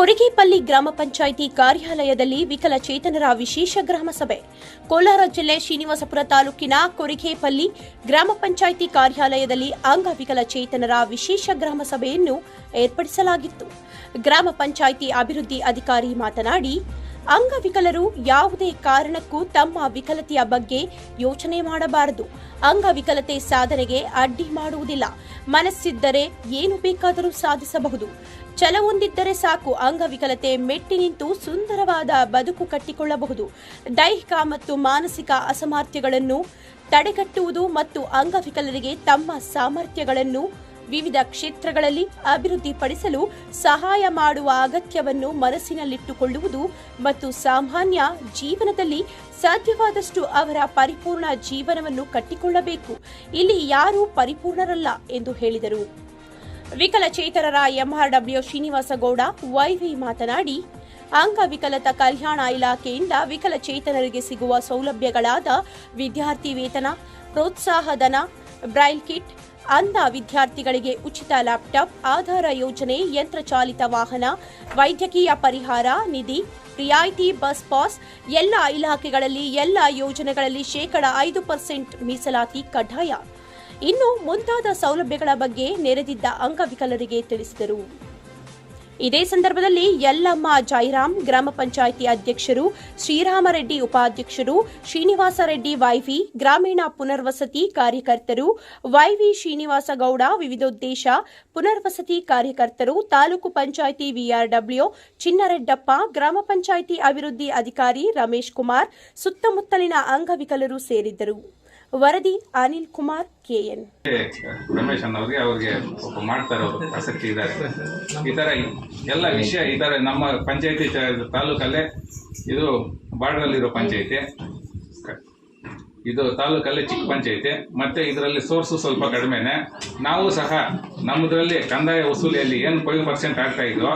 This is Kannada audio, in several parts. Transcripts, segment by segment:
ಕೊರಿಗೇಪಲ್ಲಿ ಗ್ರಾಮ ಪಂಚಾಯಿತಿ ಕಾರ್ಯಾಲಯದಲ್ಲಿ ವಿಕಲಚೇತನರ ವಿಶೇಷ ಗ್ರಾಮ ಸಭೆ. ಕೋಲಾರ ಜಿಲ್ಲೆ ಶ್ರೀನಿವಾಸಪುರ ತಾಲೂಕಿನ ಕೊರಿಗೇಪಲ್ಲಿ ಗ್ರಾಮ ಪಂಚಾಯಿತಿ ಕಾರ್ಯಾಲಯದಲ್ಲಿ ಅಂಗವಿಕಲಚೇತನರ ವಿಶೇಷ ಗ್ರಾಮ ಸಭೆಯನ್ನು ಏರ್ಪಡಿಸಲಾಗಿತ್ತು. ಗ್ರಾಮ ಪಂಚಾಯಿತಿ ಅಭಿವೃದ್ಧಿ ಅಧಿಕಾರಿ ಮಾತನಾಡಿ ಅಂಗವಿಕಲರು ಯಾವುದೇ ಕಾರಣಕ್ಕೂ ತಮ್ಮ ವಿಕಲತೆಯ ಬಗ್ಗೆ ಯೋಚನೆ ಮಾಡಬಾರದು. ಅಂಗವಿಕಲತೆ ಸಾಧನೆಗೆ ಅಡ್ಡಿ ಮಾಡುವುದಿಲ್ಲ. ಮನಸ್ಸಿದ್ದರೆ ಏನು ಬೇಕಾದರೂ ಸಾಧಿಸಬಹುದು. ಛಲವೊಂದಿದ್ದರೆ ಸಾಕು. ಅಂಗವಿಕಲತೆ ಮೆಟ್ಟಿ ನಿಂತು ಸುಂದರವಾದ ಬದುಕು ಕಟ್ಟಿಕೊಳ್ಳಬಹುದು. ದೈಹಿಕ ಮತ್ತು ಮಾನಸಿಕ ಅಸಾಮರ್ಥ್ಯಗಳನ್ನು ತಡೆಗಟ್ಟುವುದು ಮತ್ತು ಅಂಗವಿಕಲರಿಗೆ ತಮ್ಮ ಸಾಮರ್ಥ್ಯಗಳನ್ನು ವಿವಿಧ ಕ್ಷೇತ್ರಗಳಲ್ಲಿ ಅಭಿವೃದ್ಧಿಪಡಿಸಲು ಸಹಾಯ ಮಾಡುವ ಅಗತ್ಯವನ್ನು ಮನಸ್ಸಿನಲ್ಲಿಟ್ಟುಕೊಳ್ಳುವುದು ಮತ್ತು ಸಾಮಾನ್ಯ ಜೀವನದಲ್ಲಿ ಸಾಧ್ಯವಾದಷ್ಟು ಅವರ ಪರಿಪೂರ್ಣ ಜೀವನವನ್ನು ಕಟ್ಟಿಕೊಳ್ಳಬೇಕು. ಇಲ್ಲಿ ಯಾರೂ ಪರಿಪೂರ್ಣರಲ್ಲ ಎಂದು ಹೇಳಿದರು. ವಿಕಲಚೇತನರ ಎಂಆರ್ಡಬ್ಲ್ಯೂ ಶ್ರೀನಿವಾಸಗೌಡ, ವೈವಿ ಮಾತನಾಡಿ ಅಂಗವಿಕಲತ ಕಲ್ಯಾಣ ಇಲಾಖೆಯಿಂದ ವಿಕಲಚೇತನರಿಗೆ ಸಿಗುವ ಸೌಲಭ್ಯಗಳಾದ ವಿದ್ಯಾರ್ಥಿ ವೇತನ ಪ್ರೋತ್ಸಾಹಧನ ಬ್ರೈಲ್ ಕಿಟ್ ಅಂಧ ವಿದ್ಯಾರ್ಥಿಗಳಿಗೆ ಉಚಿತ ಲ್ಯಾಪ್ಟಾಪ್, ಆಧಾರ ಯೋಜನೆ, ಯಂತ್ರಚಾಲಿತ ವಾಹನ, ವೈದ್ಯಕೀಯ ಪರಿಹಾರ, ನಿಧಿ, ರಿಯಾಯಿತಿ, ಬಸ್ ಪಾಸ್, ಎಲ್ಲ ಇಲಾಖೆಗಳಲ್ಲಿ ಎಲ್ಲ ಯೋಜನೆಗಳಲ್ಲಿ ಶೇಕಡ ಐದು ಪರ್ಸೆಂಟ್ ಮೀಸಲಾತಿ ಕಡ್ಡಾಯ. ಇನ್ನು ಮುಂತಾದ ಸೌಲಭ್ಯಗಳ ಬಗ್ಗೆ ನೆರೆದಿದ್ದ ಅಂಗವಿಕಲರಿಗೆ ತಿಳಿಸಿದರು. ಇದೇ ಸಂದರ್ಭದಲ್ಲಿ ಯಲ್ಲಮ್ಮ ಜೈರಾಮ್ ಗ್ರಾಮ ಪಂಚಾಯಿತಿ ಅಧ್ಯಕ್ಷರು ಶ್ರೀರಾಮರೆಡ್ಡಿ ಉಪಾಧ್ಯಕ್ಷರು ಶ್ರೀನಿವಾಸ ರೆಡ್ಡಿ ವೈವಿ, ಗ್ರಾಮೀಣ ಪುನರ್ವಸತಿ ಕಾರ್ಯಕರ್ತರು ವೈವಿ ಶ್ರೀನಿವಾಸ ಗೌಡ ವಿವಿಧೋದ್ದೇಶ ಪುನರ್ವಸತಿ ಕಾರ್ಯಕರ್ತರು, ತಾಲೂಕು ಪಂಚಾಯಿತಿ ವಿಆರ್ಡಬ್ಲ್ಯೂ, ಚಿನ್ನರೆಡ್ಡಪ್ಪ, ಗ್ರಾಮ ಪಂಚಾಯಿತಿ ಅಭಿವೃದ್ಧಿ ಅಧಿಕಾರಿ ರಮೇಶ್ ಕುಮಾರ್ ಸುತ್ತಮುತ್ತಲಿನ ಅಂಗವಿಕಲರು ಸೇರಿದ್ದರು. ವರದಿ ಅನಿಲ್ ಕುಮಾರ್ ಕೆಎನ್. ರಮೇಶ್ ಅನ್ನೋರಿಗೆ ಅವ್ರಿಗೆ ಮಾಡ್ತಾರೆ ಅವರು, ಆಸಕ್ತಿ ಇದ್ದಾರೆ. ಈ ತರ ಎಲ್ಲ ವಿಷಯ ಈ ನಮ್ಮ ಪಂಚಾಯತಿ ತಾಲೂಕಲ್ಲೇ ಇದು ಬಾರ್ಡ್ರಲ್ಲಿರೋ ಪಂಚಾಯತಿ. ಇದು ತಾಲೂಕಲ್ಲೇ ಚಿಕ್ಕ ಪಂಚಾಯತಿ. ಮತ್ತೆ ಇದರಲ್ಲಿ ಸೋರ್ಸು ಸ್ವಲ್ಪ ಕಡಿಮೆನೆ. ನಾವು ಸಹ ನಮ್ಮದ್ರಲ್ಲಿ ಕಂದಾಯ ವಸೂಲಿಯಲ್ಲಿ ಏನು ಫೈವ್ ಪರ್ಸೆಂಟ್ ಆಗ್ತಾ ಇದೋ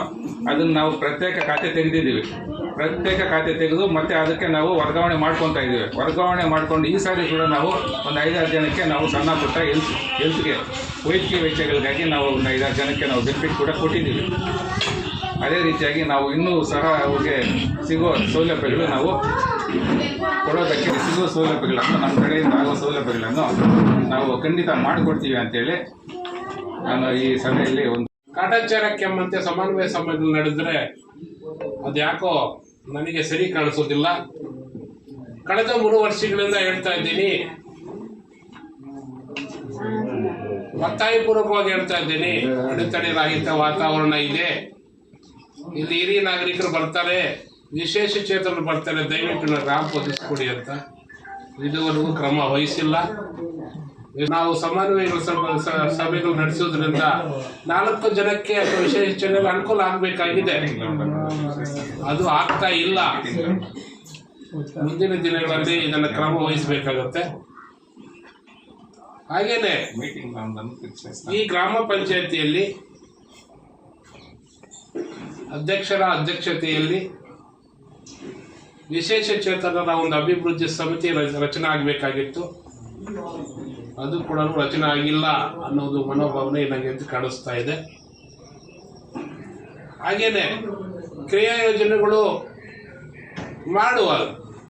ಅದನ್ನ ನಾವು ಪ್ರತ್ಯೇಕ ಖಾತೆ ತೆಗೆದಿದ್ದೀವಿ. ಪ್ರತ್ಯೇಕ ಖಾತೆ ತೆಗೆದು ಮತ್ತೆ ಅದಕ್ಕೆ ನಾವು ವರ್ಗಾವಣೆ ಮಾಡ್ಕೊತಾ ಇದ್ದೀವಿ. ವರ್ಗಾವಣೆ ಮಾಡ್ಕೊಂಡು ಈ ಸಾರಿ ಕೂಡ ನಾವು ಒಂದು ಐದಾರು ಜನಕ್ಕೆ ನಾವು ಸಣ್ಣ ಪುಟ್ಟ ಹೆಲ್ತ್ ಹೆಲ್ತ್ಗೆ ವೈದ್ಯಕೀಯ ವೆಚ್ಚಗಳಿಗಾಗಿ ನಾವು ಒಂದು ಐದಾರು ಜನಕ್ಕೆ ನಾವು ಬೆನಿಫಿಟ್ ಕೂಡ ಕೊಟ್ಟಿದ್ದೀವಿ. ಅದೇ ರೀತಿಯಾಗಿ ನಾವು ಇನ್ನೂ ಸಹ ಅವ್ರಿಗೆ ಸಿಗುವ ಸೌಲಭ್ಯಗಳು ನಾವು ಕೊಡೋದಕ್ಕೆ ಸಿಗುವ ಸೌಲಭ್ಯಗಳನ್ನು ನಮ್ಮ ಕಡೆಯಿಂದ ಆಗುವ ಸೌಲಭ್ಯಗಳನ್ನು ನಾವು ಖಂಡಿತ ಮಾಡಿಕೊಡ್ತೀವಿ ಅಂತೇಳಿ ನಾನು ಈ ಸಭೆಯಲ್ಲಿ ಒಂದು ಕಾಟಾಚಾರಕ್ಕೆ ಕೆಮ್ಮಂತೆ ಸಮನ್ವಯ ಸಭೆಗಳು ನಡೆದ್ರೆ ಅದ್ಯಾಕೋ ನನಗೆ ಸರಿ ಕಾಣಿಸೋದಿಲ್ಲ. ಕಳೆದ ಮೂರು ವರ್ಷಗಳಿಂದ ಹೇಳ್ತಾ ಇದ್ದೀನಿ. ಒತ್ತಾಯಪೂರ್ವಕವಾಗಿ ಹೇಳ್ತಾ ಇದ್ದೀನಿ. ಅಡೆತಡೆ ರಹಿತ ವಾತಾವರಣ ಇದೆ. ಇಲ್ಲಿ ಹಿರಿಯ ನಾಗರಿಕರು ಬರ್ತಾರೆ. ವಿಶೇಷ ಚೇತನರು ಬರ್ತಾರೆ. ದಯವಿಟ್ಟು ನಾವು ರ್ಯಾಂಪ್ ಒದಗಿಸ್ಕೊಡಿ ಅಂತ. ಇದುವರೆಗೂ ಕ್ರಮ ವಹಿಸಿಲ್ಲ. ನಾವು ಸಮನ್ವಯ ಸಭೆಗಳು ನಡೆಸೋದ್ರಿಂದ ನಾಲ್ಕು ಜನಕ್ಕೆ ಅಥವಾ ವಿಶೇಷ ಜನರಿಗೆ ಅನುಕೂಲ ಆಗಬೇಕಾಗಿದೆ. ಅದು ಆಗ್ತಾ ಇಲ್ಲ. ಮುಂದಿನ ದಿನಗಳಲ್ಲಿ ಇದನ್ನು ಕ್ರಮ ವಹಿಸಬೇಕಾಗತ್ತೆ. ಹಾಗೇನೆ ಈ ಗ್ರಾಮ ಪಂಚಾಯತಿಯಲ್ಲಿ ಅಧ್ಯಕ್ಷರ ಅಧ್ಯಕ್ಷತೆಯಲ್ಲಿ ವಿಶೇಷ ಚೇತನರ ಒಂದು ಅಭಿವೃದ್ಧಿ ಸಮಿತಿ ರಚನೆ ಆಗಬೇಕಾಗಿತ್ತು. ಅದು ಕೂಡ ರಚನೆ ಆಗಿಲ್ಲ ಅನ್ನೋದು ಮನೋಭಾವನೆ ನನಗೆ ಕಾಣಿಸ್ತಾ ಇದೆ. ಹಾಗೇನೆ ಕ್ರಿಯಾ ಯೋಜನೆಗಳು ಮಾಡುವ